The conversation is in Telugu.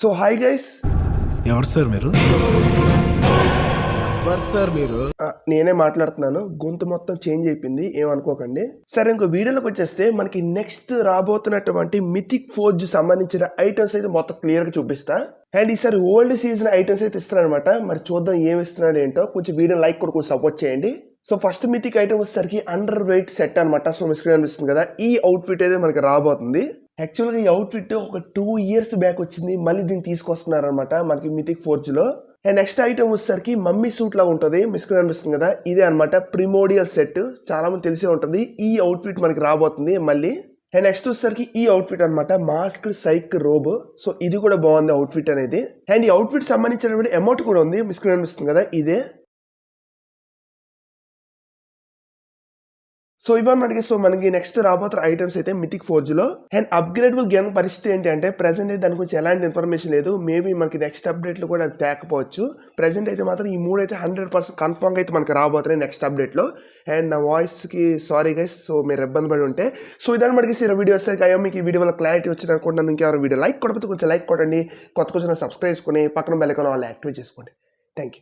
సో హాయ్ గైస్ ఎవరు సార్ మీరు? ఎవరు సార్ మీరు? నేనే మాట్లాడుతున్నాను. గొంతు మొత్తం చేంజ్ అయిపోయింది. ఏమనుకోకండి. సరే ఇంకో వీడియోలోకి వచ్చేస్తే మనకి నెక్స్ట్ రాబోతున్నటువంటి మిథిక్ ఫోర్జ్ సంబంధించిన ఐటమ్స్ అయితే మొత్తం క్లియర్గా చూపిస్తా. అండ్ ఈసారి ఓల్డ్ సీజన్ ఐటమ్స్ అయితే ఇస్తున్నారనమాట మరి చూద్దాం ఏమి ఇస్తున్నాడు ఏంటో. కొంచెం వీడియో లైక్ కూడా కొంచెం సపోర్ట్ చేయండి. సో ఫస్ట్ మిథిక్ ఐటమ్ వచ్చేసరికి అండర్ వెయిట్ సెట్ అనమాట సో మీ స్క్రీన్ అనిపిస్తుంది కదా. ఈ అవుట్ఫిట్ అయితే మనకి రాబోతుంది. యాక్చువల్గా ఈ అవుట్ఫిట్ ఒక టూ ఇయర్స్ బ్యాక్ వచ్చింది. మళ్ళీ దీన్ని తీసుకొస్తున్నారనమాట మనకి మితిక్ ఫోర్జ్లో అండ్ నెక్స్ట్ ఐటమ్ వచ్చేసరికి మమ్మీ సూట్ లా ఉంటుంది. మీ అనిపిస్తుంది కదా? ఇదే అనమాట ప్రిమోడియల్ సెట్ చాలా మంది తెలిసే ఉంటుంది. ఈ అవుట్ఫిట్ మనకి రాబోతుంది మళ్ళీ. అండ్ నెక్స్ట్ వచ్చేసరికి ఈ అవుట్ఫిట్ అనమాట మాస్క్ సైక్ రోబ్ సో ఇది కూడా బాగుంది అవుట్ఫిట్ అనేది. అండ్ ఈ అవుట్ఫిట్ సంబంధించినటువంటి అమౌంట్ కూడా ఉంది. మీ అనిపిస్తుంది కదా? ఇదే. సో ఇవన్నమాట సో మనకి నెక్స్ట్ రాబోతున్న ఐటమ్స్ అయితే మిథిక్ ఫోర్జ్లో. అండ్ అప్గ్రేడబుల్ గేమ్ పరిస్థితి ఏంటి అంటే ప్రెసెంట్ అయితే దాని గురించి ఎలాంటి ఇన్ఫర్మేషన్ లేదు. మేబీ మనకి నెక్స్ట్ అప్డేట్లో కూడా అది తేకపోవచ్చు. ప్రెసెంట్ అయితే మాత్రం ఈ మూడు అయితే హండ్రెడ్ పర్సెంట్ కన్ఫర్మ్ అయితే మనకి రాబోతున్నాయి నెక్స్ట్ అప్డేట్లో. అండ్ నా వాయిస్కి సారీ గైస్ సో మీరు ఇబ్బంది పడి ఉంటే. సో ఇదని మనకి వీడియో వస్తే అయ్యో మీకు ఈ వీడియో వల్ల క్లారిటీ వచ్చింది అనుకుంటున్నాను. ఇంకెవరు వీడియో లైక్ కొడకపోతే కొంచెం లైక్ కొట్టండి. కొత్త కొంచెం సబ్స్క్రైబ్ చేసుకుని పక్కన బెల్లకొని వాళ్ళు యాక్టివేట్ చేసుకోండి. Thank you